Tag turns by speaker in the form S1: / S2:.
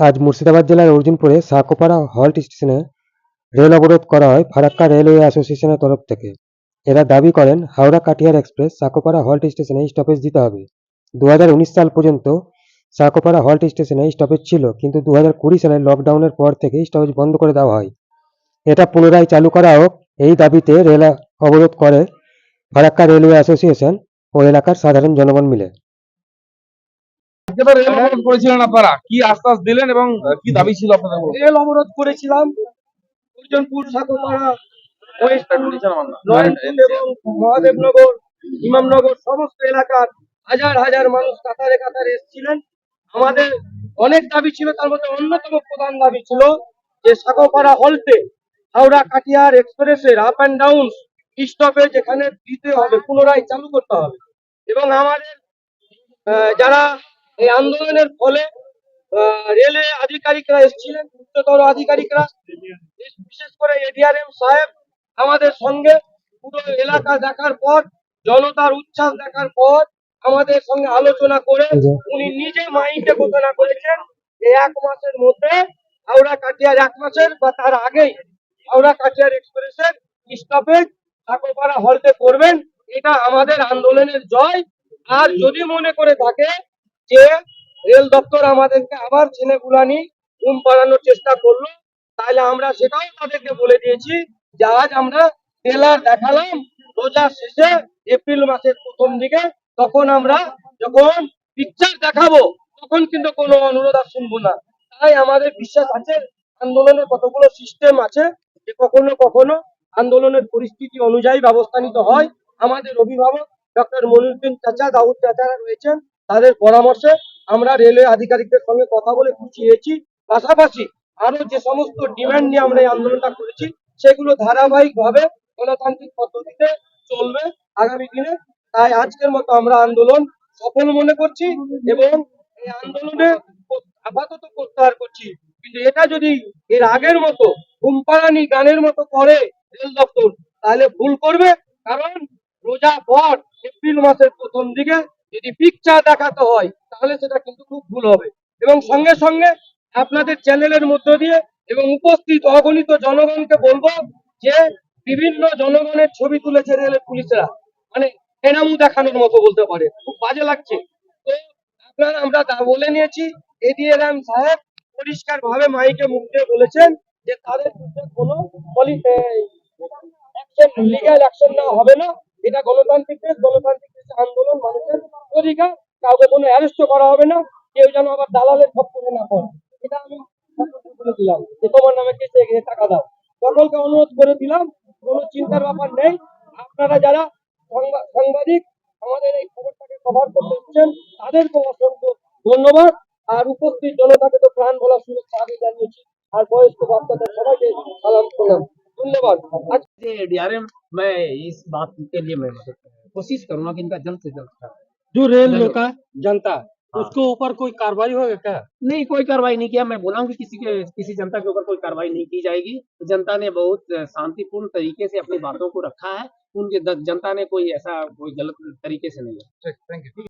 S1: আজ মুর্শিদাবাদ জেলার অর্জুনপুরে সাঁকোপাড়া হল্ট স্টেশনে রেল অবরোধ করা হয় ফারাক্কা রেলওয়ে অ্যাসোসিয়েশনের তরফ থেকে। এরা দাবি করেন, হাওড়া কাটিয়ার এক্সপ্রেস সাঁকোপাড়া হল্ট স্টেশনে স্টপেজ দিতে হবে। দু হাজার উনিশ সাল পর্যন্ত সাঁকোপাড়া হল্ট স্টেশনে স্টপেজ ছিল, কিন্তু দু হাজার কুড়ি সালে লকডাউনের পর থেকে স্টপেজ বন্ধ করে দেওয়া হয়। এটা পুনরায় চালু করা হোক, এই দাবিতে রেল অবরোধ করে ফারাক্কা রেলওয়ে অ্যাসোসিয়েশন ও এলাকার সাধারণ জনগণ মিলে।
S2: রেল করেছিলেন আপনারা। কি দিলেন এবং কি দাবি ছিল
S3: রেল করেছিলাম। মহাদেবনগর, ইমামনগর, সমস্ত এলাকার হাজার হাজার মানুষ কাতারে কাতারে এসেছিলেন। আমাদের অনেক দাবি ছিল, তার মধ্যে অন্যতম প্রধান দাবি ছিল যে সাগরপাড়া হলতে হাওড়া কাটিয়ার এক্সপ্রেসের আপ অ্যান্ড ডাউন স্টপেজ এখানে দিতে হবে, পুনরায় চালু করতে হবে। এবং আমাদের যারা এই আন্দোলনের ফলে রেলওয়ে আধিকারিকরা এসেছিলেন, উচ্চতর আধিকারিকরা। বিশেষ করে এডিআরএম সাহেব আমাদের সঙ্গে পুরো এলাকা দেখার পর, জনতার উচ্ছ্বাস দেখার পর আমাদের সঙ্গে আলোচনা করে উনি নিজে মাইন্ডে ঘোষণা করেছেন যে এক মাসের মধ্যে হাওড়া কাটিয়ার এক মাসের বা তার আগেই হাওড়া কাটিয়ার এক্সপ্রেসের স্টপেজ ঠাকুরপাড়া হলতে করবেন। এটা আমাদের আন্দোলনের জয়। আর যদি মনে করে থাকে যে রেল দপ্তর আমাদেরকে আবার ছেলেগুলানি ঘুম পাড়ানোর চেষ্টা করল তাহলে আমরা সেটাও তাদেরকে বলে দিয়েছি যে আজ আমরা ট্রেলার দেখালাম রোজার শেষে এপ্রিল মাসের প্রথম দিকে, তখন আমরা যখন পিকচার দেখাবো, তখন কিন্তু কোনো অনুরোধ আর শুনব না। তাই আমাদের বিশ্বাস আছে, আন্দোলনের কতগুলো সিস্টেম আছে, যে কখনো কখনো আন্দোলনের পরিস্থিতি অনুযায়ী ব্যবস্থা নিতে হয়। আমাদের অভিভাবক ডক্টর মনিরুদ্দিন চাচা, দাউদ চাচারা রয়েছেন তাদের পরামর্শে আমরা রেলওয়ে আধিকারিকদের সঙ্গে কথা বলে খুশি হয়েছি পাশাপাশি আরও যে সমস্ত ডিমান্ড নিয়ে আমরা এই আন্দোলনটা করেছি, সেগুলো ধারাবাহিক ভাবে গণতান্ত্রিক পদ্ধতিতে চলবে আগামী দিনে। তাই আজকের মতো আমরা আন্দোলন সফল মনে করছি এবং এই আন্দোলনে আপাতত প্রত্যাহার করছি। কিন্তু এটা যদি এর আগের মতো ঘুমপাড়ানি গানের মতো করে রেল দপ্তর, তাহলে ভুল করবে। কারণ রোজা পর এপ্রিল মাসের প্রথম দিকে যদি পিকচার দেখাতে হয়, তাহলে সেটা কিন্তু খুব ভুল হবে। এবং সঙ্গে সঙ্গে আপনাদের চ্যানেলের মধ্য দিয়ে এবং উপস্থিত অগণিত জনগণকে বলব যে, বিভিন্ন জনগণের ছবি তুলেছে রেলের পুলিশরা। মানে এনামু দেখানোর মতো বলতে পারে। খুব বাজে লাগছে। তো আপনারা, আমরা বলে নিয়েছি। এডিএরাম সাহেব পরিষ্কার ভাবে মাইকে মুখ দিয়ে বলেছেন যে, তাদের বিরুদ্ধে কোনো লিগ্যাল অ্যাকশন নেওয়া হবে না। এটা গণতান্ত্রিক দেশ, গণতান্ত্রিক দেশে আন্দোলন, মানুষের অধিকার কাউকে কোনো অ্যারেস্ট করা হবে না কেউ যেন আবার দালালের খপ করে না পড়ে এটা আমি সকলকে বলে দিলাম যে তোমার নামে কেসে গিয়ে টাকা দাও সকলকে অনুরোধ করে দিলাম কোনো চিন্তার ব্যাপার নেই আপনারা যারা সংবা- সাংবাদিক আমাদের এই খবরটাকে কভার করতে এসেছেন তাদেরকে অসংখ্য ধন্যবাদ আর উপস্থিত জনতাকে তো প্রাণ বলার শুভেচ্ছা আগে জানিয়েছি আর বয়স্ক বাচ্চাদের সবাইকে সালাম প্রণাম ধন্যবাদ আজ
S4: डीआरएम मैं इस बात के लिए मैं मदद करूंगा। कोशिश करूंगा कि इनका जल्द से जल्द हटा।
S3: जो रेल का जनता
S4: उसको
S3: उसके ऊपर कोई कार्रवाई होगा क्या?
S4: नहीं कोई कार्रवाई नहीं किया। मैं बोला हूँ कि किसी के किसी जनता के ऊपर कोई कार्रवाई नहीं की जाएगी। तो जनता ने बहुत शांतिपूर्ण तरीके से अपनी बातों को रखा है। उनके जनता ने कोई ऐसा कोई गलत तरीके से नहीं
S2: थैंक यू